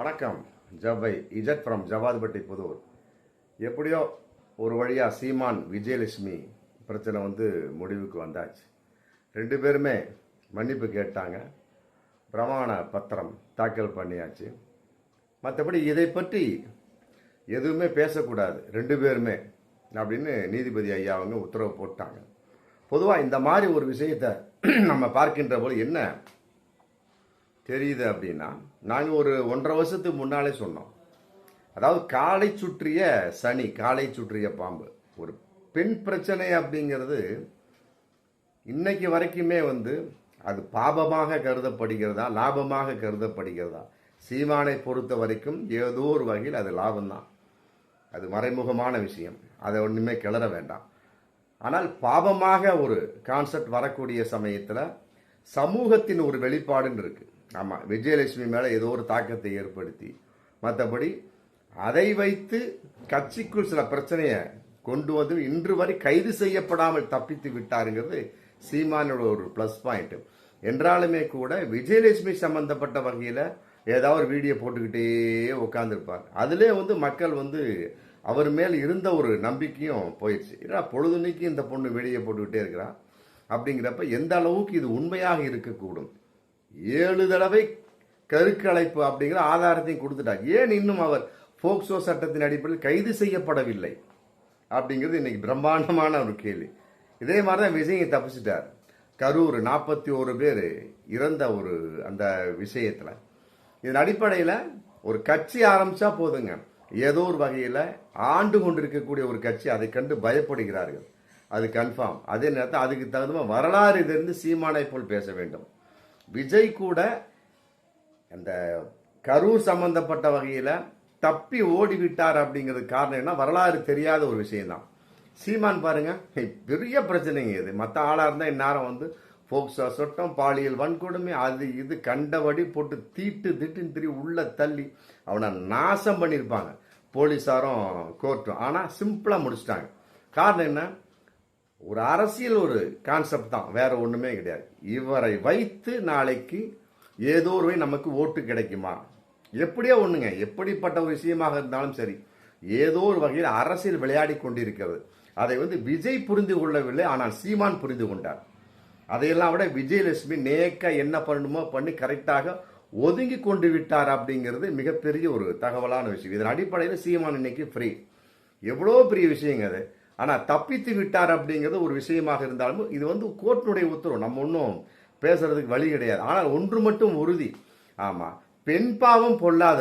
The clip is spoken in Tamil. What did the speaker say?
வணக்கம் ஜவ்வை இஜட் ஃப்ரம் ஜவாதிபட்டி புதூர். எப்படியோ ஒரு வழியாக சீமான் விஜயலட்சுமி பிரச்சனை வந்து முடிவுக்கு வந்தாச்சு. ரெண்டு பேருமே மன்னிப்பு கேட்டாங்க. பிரமாண பத்திரம் தாக்கல் பண்ணியாச்சு. மற்றபடி இதை பற்றி எதுவுமே பேசக்கூடாது. ரெண்டு பேருமே அப்படின்னு நீதிபதி ஐயா அவங்க உத்தரவு போட்டாங்க. பொதுவாக இந்த மாதிரி ஒரு விஷயத்தை நம்ம பார்க்கின்ற போது என்ன தெரியுது அப்படின்னா நாங்கள் ஒரு ஒன்றரை வருஷத்துக்கு முன்னாலே சொன்னோம். அதாவது காலை சுற்றிய சனி காலை சுற்றிய பாம்பு ஒரு பெண் பிரச்சனை அப்படிங்கிறது இன்னைக்கு வரைக்குமே வந்து அது பாபமாக கருதப்படுகிறதா லாபமாக கருதப்படுகிறதா? சீமானை பொறுத்த வரைக்கும் ஏதோ ஒரு வகையில் அது லாபம்தான். அது மறைமுகமான விஷயம். அதை ஒன்றுமே கிளற வேண்டாம். ஆனால் பாபமாக ஒரு கான்செப்ட் வரக்கூடிய சமயத்தில் சமூகத்தின் ஒரு வெளிப்பாடுன்னு இருக்குது ஆமாம் விஜயலட்சுமி மேலே ஏதோ ஒரு தாக்கத்தை ஏற்படுத்தி. மற்றபடி அதை வைத்து கட்சிக்குள் சில பிரச்சனையை கொண்டு வந்து இன்று வரை கைது செய்யப்படாமல் தப்பித்து விட்டாருங்கிறது சீமானோட ஒரு ப்ளஸ் பாயிண்ட் என்றாலுமே கூட விஜயலட்சுமி சம்பந்தப்பட்ட வகையில் ஏதாவது ஒரு வீடியோ போட்டுக்கிட்டே உட்காந்துருப்பார் அதிலே வந்து மக்கள் வந்து அவர் மேல் இருந்த ஒரு நம்பிக்கையும் போயிடுச்சு. ஏன்னா பொழுதுனைக்கு இந்த பொண்ணு வீடியோ போட்டுக்கிட்டே இருக்கிறா? அப்படிங்கிறப்ப எந்த அளவுக்கு இது உண்மையாக இருக்கக்கூடும்? ஏழு தடவை கருக்கலைப்பு அப்படிங்கிற ஆதாரத்தையும் கொடுத்துட்டார் ஏன் இன்னும் அவர் போக்சோ சட்டத்தின் அடிப்படையில் கைது செய்யப்படவில்லை அப்படிங்கிறது இன்னைக்கு பிரம்மாண்டமான ஒரு கேள்வி. இதே மாதிரி தான் விஜய் தப்பிச்சிட்டார். கரூர் நாற்பத்தி ஒரு பேர் இறந்த ஒரு அந்த விஷயத்தில். இதன் அடிப்படையில் ஒரு கட்சி ஆரம்பித்தா போதுங்க. ஏதோ ஒரு வகையில் ஆண்டு கொண்டிருக்கக்கூடிய ஒரு கட்சி அதை கண்டு பயப்படுகிறார்கள். அது கன்ஃபார்ம் அதே நேரத்தில் அதுக்கு தகுந்த வரலாறு இதிலிருந்து சீமானை போல் பேச வேண்டும். விஜய் கூட அந்த கரூர் சம்பந்தப்பட்ட வகையில் தப்பி ஓடிவிட்டார் அப்படிங்கிறது காரணம் என்ன வரலாறு தெரியாத ஒரு விஷயம்தான். சீமான் பாருங்க பெரிய பிரச்சனைங்க இது. மற்ற ஆளாக இருந்தால் இந்நேரம் வந்து போக்சோ சொட்டம் பாலியல் வன்கொடுமை அது இது கண்டபடி போட்டு தீட்டு திட்டுன்னு திரி உள்ள தள்ளி அவனை நாசம் பண்ணியிருப்பாங்க போலீஸாரும் கோர்ட்டும் ஆனால் சிம்பிளாக முடிச்சிட்டாங்க. காரணம் என்ன? ஒரு அரசியல் ஒரு கான்செப்ட் தான் வேற ஒன்றுமே கிடையாது. இவரை வைத்து நாளைக்கு ஏதோ ஒரு நமக்கு ஓட்டு கிடைக்குமா? எப்படியோ ஒன்றுங்க எப்படிப்பட்ட ஒரு விஷயமாக இருந்தாலும் சரி ஏதோ ஒரு வகையில் அரசியல் விளையாடி கொண்டிருக்கிறது. அதை வந்து விஜய் புரிந்து கொள்ளவில்லை ஆனால் சீமான் புரிந்து கொண்டார். அதையெல்லாம் விட விஜயலட்சுமி நேக்க என்ன பண்ணணுமோ பண்ணி கரெக்டாக ஒதுங்கி கொண்டு விட்டார் அப்படிங்கிறது மிகப்பெரிய ஒரு தகவலான விஷயம். இதன் அடிப்படையில் சீமான் இன்னைக்கு ஃப்ரீ எவ்வளோ பெரிய விஷயங்க அது. ஆனால் தப்பித்து விட்டார் அப்படிங்கிறது ஒரு விஷயமாக இருந்தாலும் இது வந்து கோர்ட்டுடைய உத்தரவு. நம்ம ஒன்றும் பேசுறதுக்கு வழி கிடையாது. ஆனால் ஒன்று மட்டும் உறுதி. ஆமாம் பெண் பாவம் பொல்லாத